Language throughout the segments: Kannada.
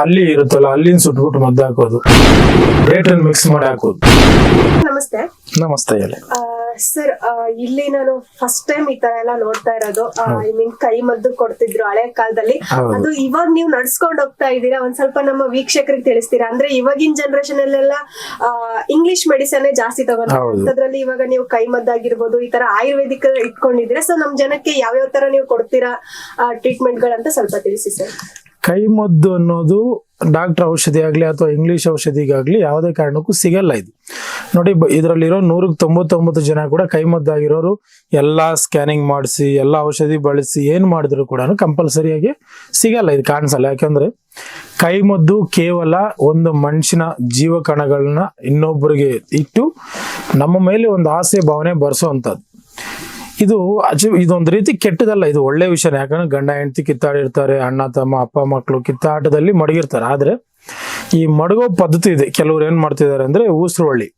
ಅಲ್ಲಿ ಇರುತ್ತಲ್ಲ ಅಲ್ಲಿಂದ ಸುಟ್ಬಿಟ್ಟು ಮದ್ದು ಹಾಕೋದು. ಡೇಟ್ ಅನ್ನು ಮಿಕ್ಸ್ ಮಾಡಿ ಹಾಕೋದು. ನಮಸ್ತೆ. ನಮಸ್ತೆ ಹೇಳಿ. ಸರ್ ಇಲ್ಲಿ ನಾನು ಫಸ್ಟ್ ಟೈಮ್ ಈ ತರ ಎಲ್ಲ ನೋಡ್ತಾ ಇರೋದು. ಐ ಮೀನ್ ಕೈ ಮದ್ದು ಕೊಡ್ತಿದ್ರು ಹಳೆ ಕಾಲದಲ್ಲಿ. ಅದು ಇವಾಗ ನೀವು ನಡ್ಸ್ಕೊಂಡ್ ಹೋಗ್ತಾ ಇದ್ದೀರಾ? ಒಂದ್ ಸ್ವಲ್ಪ ನಮ್ಮ ವೀಕ್ಷಕರಿಗೆ ತಿಳಿಸ್ತೀರಾ? ಅಂದ್ರೆ ಇವಾಗಿನ ಜನರೇಷನ್ ಅಲ್ಲೆಲ್ಲ ಇಂಗ್ಲಿಷ್ ಮೆಡಿಸನ್ ಜಾಸ್ತಿ ತಗೊಂಡ್ ಅದ್ರಲ್ಲಿ ಇವಾಗ ನೀವು ಕೈ ಮದ್ದಾಗಿರ್ಬೋದು ಈ ತರ ಆಯುರ್ವೇದಿಕ್ ಇಟ್ಕೊಂಡಿದ್ರೆ ಸೊ ನಮ್ ಜನಕ್ಕೆ ಯಾವ್ಯಾವ ತರ ನೀವು ಕೊಡ್ತೀರಾ ಟ್ರೀಟ್ಮೆಂಟ್ ಗಳಂತ ಸ್ವಲ್ಪ ತಿಳಿಸಿ ಸರ್. ಕೈ ಮದ್ದು ಅನ್ನೋದು ಡಾಕ್ಟರ್ ಔಷಧಿ ಆಗಲಿ ಅಥವಾ ಇಂಗ್ಲಿಷ್ ಔಷಧಿಗಾಗಲಿ ಯಾವುದೇ ಕಾರಣಕ್ಕೂ ಸಿಗಲ್ಲ ಇದು. ನೋಡಿ ಇದರಲ್ಲಿರೋ ನೂರಕ್ಕೆ ತೊಂಬತ್ತೊಂಬತ್ತು ಜನ ಕೂಡ ಕೈ ಮದ್ದಾಗಿರೋರು ಎಲ್ಲ ಸ್ಕ್ಯಾನಿಂಗ್ ಮಾಡಿಸಿ, ಎಲ್ಲ ಔಷಧಿ ಬಳಸಿ ಏನು ಮಾಡಿದ್ರು ಕೂಡ ಕಂಪಲ್ಸರಿಯಾಗಿ ಸಿಗಲ್ಲ ಇದು ಕಾಣಿಸಲ್ಲ. ಯಾಕಂದ್ರೆ ಕೈಮದ್ದು ಕೇವಲ ಒಂದು ಮನುಷ್ಯನ ಜೀವಕಣಗಳನ್ನ ಇನ್ನೊಬ್ಬರಿಗೆ ಇಟ್ಟು ನಮ್ಮ ಮೇಲೆ ಒಂದು ಆಸೆ, ಭಾವನೆ ಬರ್ಸೋವಂಥದ್ದು ಇದು ಇದೊಂದು ರೀತಿ ಕೆಟ್ಟದಲ್ಲ ಇದು ಒಳ್ಳೆ ವಿಷಯ. ಯಾಕಂದ್ರೆ ಗಂಡ, ಹೆಂಡತಿ ಕಿತ್ತಾಡಿರ್ತಾರೆ, ಅಣ್ಣ, ತಮ್ಮ, ಅಪ್ಪ ಮಕ್ಕಳು ಕಿತ್ತಾಟದಲ್ಲಿ ಮಡಗಿರ್ತಾರೆ. ಆದ್ರೆ ಈ ಮಡಗೋ ಪದ್ಧತಿ ಇದೆ. ಕೆಲವ್ರು ಏನ್ ಮಾಡ್ತಿದ್ದಾರೆ ಅಂದ್ರೆ ಊಸರೊಳ್ಳಿ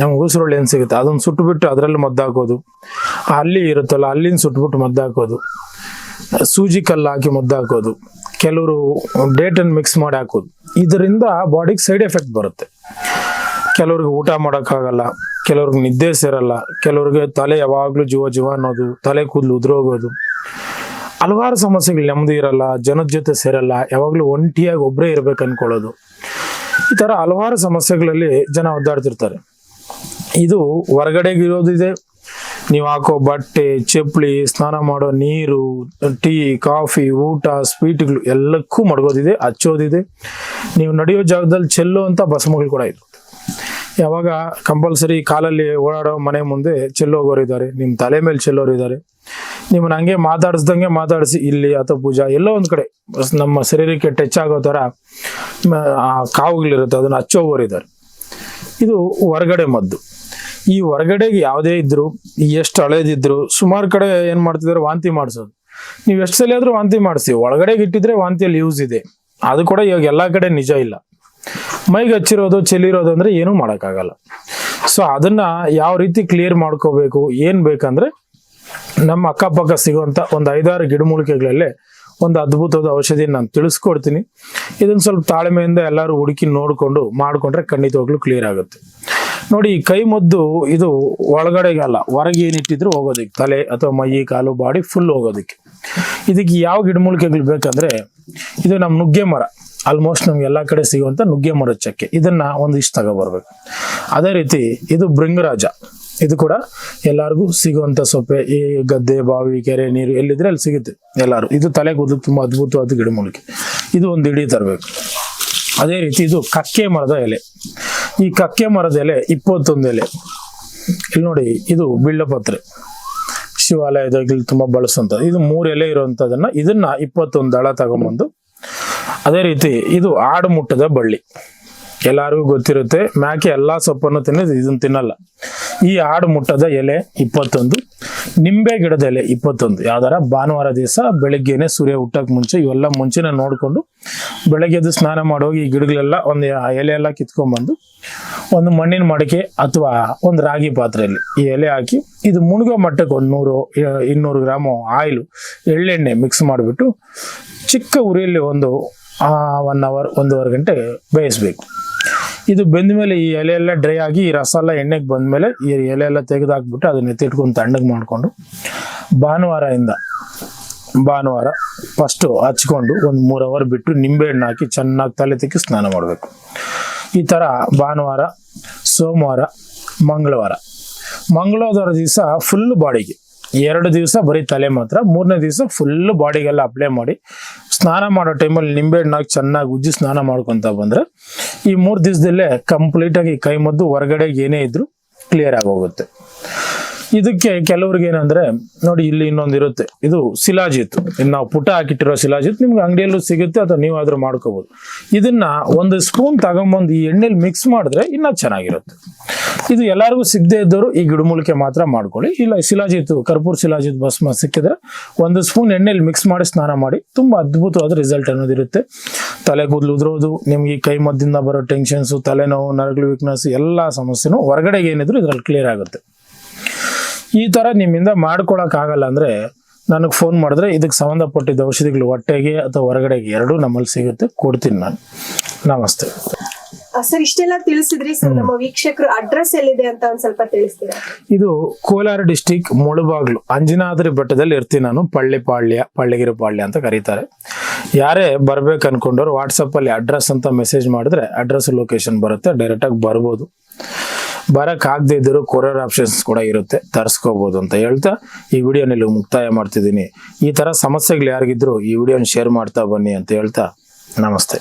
ನಮ್ಗೆ ಊಸರೊಳ್ಳಿ ಏನ್ ಸಿಗುತ್ತೆ? ಅದನ್ನ ಸುಟ್ಬಿಟ್ಟು ಅದರಲ್ಲಿ ಮದ್ದು ಹಾಕೋದು ಅಲ್ಲಿ ಇರುತ್ತಲ್ಲ ಅಲ್ಲಿನ ಸುಟ್ಬಿಟ್ಟು ಮದ್ದಾಕೋದು. ಸೂಜಿ ಕಲ್ಲು ಹಾಕಿ ಮದ್ದಾಕೋದು. ಕೆಲವರು ಡೇಟ್ ಅನ್ನು ಮಿಕ್ಸ್ ಮಾಡಿ ಹಾಕೋದು. ಇದರಿಂದ ಬಾಡಿಗೆ ಸೈಡ್ ಎಫೆಕ್ಟ್ ಬರುತ್ತೆ. ಕೆಲವ್ರಿಗೆ ಊಟ ಮಾಡೋಕ್ಕಾಗಲ್ಲ. ಕೆಲವ್ರಿಗೆ ನಿದ್ದೆ ಸೇರಲ್ಲ, ಕೆಲವ್ರಿಗೆ ತಲೆ ಯಾವಾಗಲೂ ಜೀವ ಜೀವ ಅನ್ನೋದು, ತಲೆ ಕೂದಲು ಉದುರೋಗೋದು. ಹಲವಾರು ಸಮಸ್ಯೆಗಳು ನೆಮ್ಮದಿ ಇರಲ್ಲ, ಜನದ ಜೊತೆ ಸೇರಲ್ಲ, ಯಾವಾಗಲೂ ಒಂಟಿಯಾಗಿ ಒಬ್ಬರೇ ಇರ್ಬೇಕು ಅನ್ಕೊಳ್ಳೋದು. ಈ ತರ ಹಲವಾರು ಸಮಸ್ಯೆಗಳಲ್ಲಿ ಜನ ಒದ್ದಾಡ್ತಿರ್ತಾರೆ. ಇದು ಹೊರಗಡೆಗೆ ಇರೋದಿದೆ. ನೀವು ಹಾಕೋ ಬಟ್ಟೆ, ಚಪ್ಪಲಿ, ಸ್ನಾನ ಮಾಡೋ ನೀರು, ಟೀ, ಕಾಫಿ, ಊಟ, ಸ್ವೀಟ್ಗಳು ಎಲ್ಲಕ್ಕೂ ಮಡಗೋದಿದೆ, ಹಚ್ಚೋದಿದೆ. ನೀವು ನಡೆಯೋ ಜಾಗದಲ್ಲಿ ಚೆಲ್ಲುವಂಥ ಭಸ್ಮಗಳು ಕೂಡ ಇದೆ ಯಾವಾಗ ಕಂಪಲ್ಸರಿ ಕಾಲಲ್ಲಿ ಓಡಾಡೋ ಮನೆ ಮುಂದೆ ಚೆಲ್ಲೋಗೋರು ಇದ್ದಾರೆ. ನಿಮ್ಮ ತಲೆ ಮೇಲೆ ಚೆಲ್ಲೋರು ಇದ್ದಾರೆ. ನಿಮ್ಮನ್ನ ಹಂಗೆ ಮಾತಾಡಿಸ್ದಂಗೆ ಮಾತಾಡಿಸಿ ಇಲ್ಲಿ ಅಥವಾ ಪೂಜಾ ಎಲ್ಲೋ ಒಂದು ಕಡೆ ನಮ್ಮ ಶರೀರಕ್ಕೆ ಟಚ್ ಆಗೋ ಥರ ಕಾವುಗಳಿರುತ್ತೆ, ಅದನ್ನ ಹಚ್ಚೋಗೋರು ಇದ್ದಾರೆ. ಇದು ಹೊರಗಡೆ ಮದ್ದು. ಈ ಹೊರಗಡೆಗೆ ಯಾವುದೇ ಇದ್ರು, ಎಷ್ಟು ಹಳೇದಿದ್ರು, ಸುಮಾರು ಕಡೆ ಏನು ಮಾಡ್ತಿದ್ದಾರೆ ವಾಂತಿ ಮಾಡಿಸೋದು. ನೀವು ಎಷ್ಟು ಸಲ ಆದ್ರೂ ವಾಂತಿ ಮಾಡಿಸಿ, ಒಳಗಡೆಗೆ ಇಟ್ಟಿದ್ರೆ ವಾಂತಿಯಲ್ಲಿ ಯೂಸ್ ಇದೆ. ಅದು ಕೂಡ ಇವಾಗ ಎಲ್ಲ ಕಡೆ ನಿಜ ಇಲ್ಲ. ಮೈಗೆ ಹಚ್ಚಿರೋದು, ಚೆಲ್ಲಿರೋದು ಅಂದ್ರೆ ಏನೂ ಮಾಡೋಕ್ಕಾಗಲ್ಲ. ಸೊ ಅದನ್ನ ಯಾವ ರೀತಿ ಕ್ಲಿಯರ್ ಮಾಡ್ಕೋಬೇಕು, ಏನ್ ಬೇಕಂದ್ರೆ ನಮ್ಮ ಅಕ್ಕಪಕ್ಕ ಸಿಗುವಂತ ಒಂದು ಐದಾರು ಗಿಡಮೂಲಿಕೆಗಳಲ್ಲೇ ಒಂದು ಅದ್ಭುತವಾದ ಔಷಧಿ ನಾನು ತಿಳಿಸ್ಕೊಡ್ತೀನಿ. ಇದನ್ನ ಸ್ವಲ್ಪ ತಾಳ್ಮೆಯಿಂದ ಎಲ್ಲರೂ ಹುಡುಕಿ ನೋಡಿಕೊಂಡು ಮಾಡ್ಕೊಂಡ್ರೆ ಖಂಡಿತವಾಗ್ಲೂ ಕ್ಲಿಯರ್ ಆಗುತ್ತೆ. ನೋಡಿ ಕೈ ಮದ್ದು ಇದು ಒಳಗಡೆಗೆ ಅಲ್ಲ, ಹೊರಗೆ ಏನಿಟ್ಟಿದ್ರು ಹೋಗೋದಕ್ಕೆ, ತಲೆ ಅಥವಾ ಮೈ, ಕಾಲು, ಬಾಡಿ ಫುಲ್ ಹೋಗೋದಕ್ಕೆ. ಇದಕ್ಕೆ ಯಾವ ಗಿಡಮೂಲಿಕೆಗಳು ಬೇಕಂದ್ರೆ, ಇದು ನಮ್ಮ ನುಗ್ಗೆ ಮರ. ಆಲ್ಮೋಸ್ಟ್ ನಮ್ಗೆ ಎಲ್ಲಾ ಕಡೆ ಸಿಗುವಂತ ನುಗ್ಗೆ ಮರದ ಚಕ್ಕೆ ಇದನ್ನ ಒಂದಿಷ್ಟು ತಗೋಬರ್ಬೇಕು. ಅದೇ ರೀತಿ ಇದು ಭೃಂಗರಾಜ. ಇದು ಕೂಡ ಎಲ್ಲರಿಗೂ ಸಿಗುವಂತ ಸೊಪ್ಪೆ, ಈ ಗದ್ದೆ, ಬಾವಿ, ಕೆರೆ, ನೀರು ಎಲ್ಲಿದ್ರೆ ಅಲ್ಲಿ ಸಿಗುತ್ತೆ ಎಲ್ಲರೂ. ಇದು ತಲೆ ಕೂದಲು ತುಂಬಾ ಅದ್ಭುತವಾದ ಗಿಡಮೂಲಿಕೆ ಇದು ಒಂದು ಇಡೀ ತರಬೇಕು. ಅದೇ ರೀತಿ ಇದು ಕಕ್ಕೆ ಮರದ ಎಲೆ. ಈ ಕಕ್ಕೆ ಮರದ ಎಲೆ ಇಪ್ಪತ್ತೊಂದು ಎಲೆ. ಇಲ್ಲಿ ನೋಡಿ, ಇದು ಬಿಳ್ಳಪತ್ರೆ. ಶಿವಾಲಯದಲ್ಲಿ ತುಂಬಾ ಬಳಸುವಂಥದ್ದು ಇದು ಮೂರು ಎಲೆ ಇರುವಂತದನ್ನ ಇದನ್ನ ಇಪ್ಪತ್ತೊಂದು ದಳ ತಗೊಂಬಂದು ಅದೇ ರೀತಿ ಇದು ಆಡು ಮುಟ್ಟದ ಬಳ್ಳಿ. ಎಲ್ಲರಿಗೂ ಗೊತ್ತಿರುತ್ತೆ, ಮ್ಯಾಕೆ ಎಲ್ಲಾ ಸೊಪ್ಪನ್ನು ತಿನ್ನೋದು ಇದನ್ನ ತಿನ್ನಲ್ಲ. ಈ ಆಡು ಮುಟ್ಟದ ಎಲೆ ಇಪ್ಪತ್ತೊಂದು, ನಿಂಬೆ ಗಿಡದ ಎಲೆ ಇಪ್ಪತ್ತೊಂದು. ಯಾವ್ದಾರ ಭಾನುವಾರ ದಿವಸ ಬೆಳಗ್ಗೆನೆ ಸೂರ್ಯ ಹುಟ್ಟಕ್ ಮುಂಚೆ ಇವೆಲ್ಲ ಮುಂಚೆನೇ ನೋಡ್ಕೊಂಡು ಬೆಳಗ್ಗೆ ಎದ್ದು ಸ್ನಾನ ಮಾಡೋಗಿ ಈ ಗಿಡಗಳೆಲ್ಲ ಒಂದು ಎಲೆ ಎಲ್ಲ ಕಿತ್ಕೊಂಡ್ಬಂದು ಒಂದು ಮಣ್ಣಿನ ಮಡಿಕೆ ಅಥವಾ ಒಂದು ರಾಗಿ ಪಾತ್ರೆಯಲ್ಲಿ ಈ ಎಲೆ ಹಾಕಿ ಇದು ಮುಳುಗೋ ಮಟ್ಟಕ್ಕೆ ಒಂದು ನೂರು ಇನ್ನೂರು ಗ್ರಾಮು ಆಯಿಲು, ಎಳ್ಳೆಣ್ಣೆ ಮಿಕ್ಸ್ ಮಾಡಿಬಿಟ್ಟು ಚಿಕ್ಕ ಉರಿಯಲ್ಲಿ ಒಂದು ಒನ್ ಅವರ್ ಒಂದೂವರೆ ಗಂಟೆ ಬೇಯಿಸ್ಬೇಕು. ಇದು ಬೆಂದ ಮೇಲೆ ಈ ಎಲೆ ಎಲ್ಲ ಡ್ರೈ ಆಗಿ ಈ ರಸ ಎಲ್ಲ ಎಣ್ಣೆಗೆ ಬಂದ್ಮೇಲೆ ಈ ಎಲೆ ಎಲ್ಲ ತೆಗೆದಾಕ್ಬಿಟ್ಟು ಅದನ್ನ ಎತ್ತಿಟ್ಕೊಂಡು ತಣ್ಣಗೆ ಮಾಡಿಕೊಂಡು ಭಾನುವಾರದಿಂದ ಭಾನುವಾರ ಫಸ್ಟು ಹಚ್ಕೊಂಡು ಒಂದು ಮೂರು ಅವರ್ ಬಿಟ್ಟು ನಿಂಬೆಹಣ್ಣು ಹಾಕಿ ಚೆನ್ನಾಗಿ ತಲೆ ತಿಕ್ಕಿ ಸ್ನಾನ ಮಾಡಬೇಕು. ಈ ಥರ ಭಾನುವಾರ, ಸೋಮವಾರ, ಮಂಗಳವಾರ. ಮಂಗಳವಾರ ದಿವಸ ಫುಲ್ ಬಾಡಿಗೆ ಎರಡು ದಿವಸ ಬರೀ ತಲೆ ಮಾತ್ರ, ಮೂರನೇ ದಿವಸ ಫುಲ್ ಬಾಡಿಗೆಲ್ಲ ಅಪ್ಲೈ ಮಾಡಿ, ಸ್ನಾನ ಮಾಡೋ ಟೈಮಲ್ಲಿ ನಿಂಬೆ ಹಣ್ಣು ಹಾಕಿ ಚೆನ್ನಾಗಿ ಉಜ್ಜಿ ಸ್ನಾನ ಮಾಡ್ಕೊತ ಬಂದ್ರೆ, ಈ ಮೂರು ದಿವಸದಲ್ಲೇ ಕಂಪ್ಲೀಟಾಗಿ ಕೈ ಮದ್ದು ಹೊರಗಡೆ ಏನೇ ಇದ್ರು ಕ್ಲಿಯರ್ ಆಗೋಗುತ್ತೆ ಇದಕ್ಕೆ ಕೆಲವ್ರಿಗೆ ಏನಂದ್ರೆ, ನೋಡಿ ಇಲ್ಲಿ ಇನ್ನೊಂದು ಇರುತ್ತೆ. ಇದು ಶಿಲಾಜಿತ್. ಇನ್ನು ನಾವು ಪುಟ ಹಾಕಿಟ್ಟಿರೋ ಶಿಲಾಜಿತ್ ನಿಮ್ಗೆ ಅಂಗಡಿಯಲ್ಲೂ ಸಿಗುತ್ತೆ, ಅಥವಾ ನೀವಾದ್ರೂ ಮಾಡ್ಕೋಬಹುದು ಇದನ್ನ ಒಂದು ಸ್ಪೂನ್ ತಗೊಂಬಂದು ಈ ಎಣ್ಣೆಲಿ ಮಿಕ್ಸ್ ಮಾಡಿದ್ರೆ ಇನ್ನ ಚೆನ್ನಾಗಿರುತ್ತೆ. ಇದು ಎಲ್ಲರಿಗೂ ಸಿಗದೆ ಇದ್ದವರು ಈ ಗಿಡಮೂಲಿಕೆ ಮಾತ್ರ ಮಾಡ್ಕೊಳ್ಳಿ. ಇಲ್ಲ, ಶಿಲಾಜಿತ್, ಕರ್ಪೂರ್ ಶಿಲಾಜಿತ್ ಭಸ್ಮ ಸಿಕ್ಕಿದ್ರೆ ಒಂದು ಸ್ಪೂನ್ ಎಣ್ಣೆಲಿ ಮಿಕ್ಸ್ ಮಾಡಿ ಸ್ನಾನ ಮಾಡಿ, ತುಂಬಾ ಅದ್ಭುತವಾದ ರಿಸಲ್ಟ್ ಅನ್ನೋದಿರುತ್ತೆ ತಲೆ ಕೂದಲು ಉದುರೋದು, ನಿಮ್ಗೆ ಕೈ ಮದ್ದಿಂದ ಬರೋ ಟೆನ್ಷನ್ಸು ತಲೆನೋವು, ನರಗಳು ವೀಕ್ನೆಸ್ ಎಲ್ಲಾ ಸಮಸ್ಯೆನೂ ಹೊರಗಡೆಗೆ ಏನಿದ್ರು ಇದ್ರಲ್ಲಿ ಕ್ಲಿಯರ್ ಆಗುತ್ತೆ. ಈ ತರ ನಿಮ್ಮಿಂದ ಮಾಡ್ಕೊಳಕ್ ಆಗಲ್ಲ ಅಂದ್ರೆ ನನಗೆ ಫೋನ್ ಮಾಡಿದ್ರೆ ಇದಕ್ಕೆ ಸಂಬಂಧಪಟ್ಟಿದ್ದ ಔಷಧಿಗಳು ಹೊಟ್ಟೆಗೆ ಅಥವಾ ಹೊರಗಡೆಗೆ ಎರಡೂ ನಮ್ಮಲ್ಲಿ ಸಿಗುತ್ತೆ. ಕೊಡ್ತೀನಿ ನಾನು. ನಮಸ್ತೆ. ಸರ್ ಇಷ್ಟೆಲ್ಲ ತಿಳಿಸಿದ್ರಿ ಸರ್. ನಮ್ಮ ವೀಕ್ಷಕರು ಅಡ್ರೆಸ್ ಎಲ್ಲಿದೆ ಅಂತ ಒಂದ್ ಸ್ವಲ್ಪ ತಿಳಿಸ್ತೀರಾ? ಇದು ಕೋಲಾರ ಡಿಸ್ಟಿಕ್ ಮುಳುಬಾಗ್ಲು ಅಂಜನಾದ್ರಿ ಬೆಟ್ಟದಲ್ಲಿ ಇರ್ತೀನಿ ನಾನು. ಪಳ್ಳಿಪಾಳ್ಯ ಪಳ್ಳಿಗಿರಿ ಪಾಳ್ಯ ಅಂತ ಕರೀತಾರೆ. ಯಾರೇ ಬರ್ಬೇಕು ಅನ್ಕೊಂಡವ್ರು ವಾಟ್ಸಪ್ಪಲ್ಲಿ ಅಡ್ರೆಸ್ ಅಂತ ಮೆಸೇಜ್ ಮಾಡಿದ್ರೆ ಅಡ್ರೆಸ್ ಲೊಕೇಶನ್ ಬರುತ್ತೆ ಡೈರೆಕ್ಟಾಗಿ ಬರ್ಬೋದು. ಬರಕ್ ಆಗದೆ ಇದ್ದರೂ ಕೊರಿಯರ್ ಆಪ್ಷನ್ಸ್ ಕೂಡ ಇರುತ್ತೆ. ತರಿಸ್ಕೋಬಹುದು ಅಂತ ಹೇಳ್ತಾ ಈ ವಿಡಿಯೋ ಇಲ್ಲಿ ಮುಕ್ತಾಯ ಮಾಡ್ತಿದ್ದೀನಿ. ಈ ತರ ಸಮಸ್ಯೆಗಳು ಯಾರಿಗಿದ್ರು ಈ ವಿಡಿಯೋನ ಶೇರ್ ಮಾಡ್ತಾ ಬನ್ನಿ ಅಂತ ಹೇಳ್ತಾ ನಮಸ್ತೆ.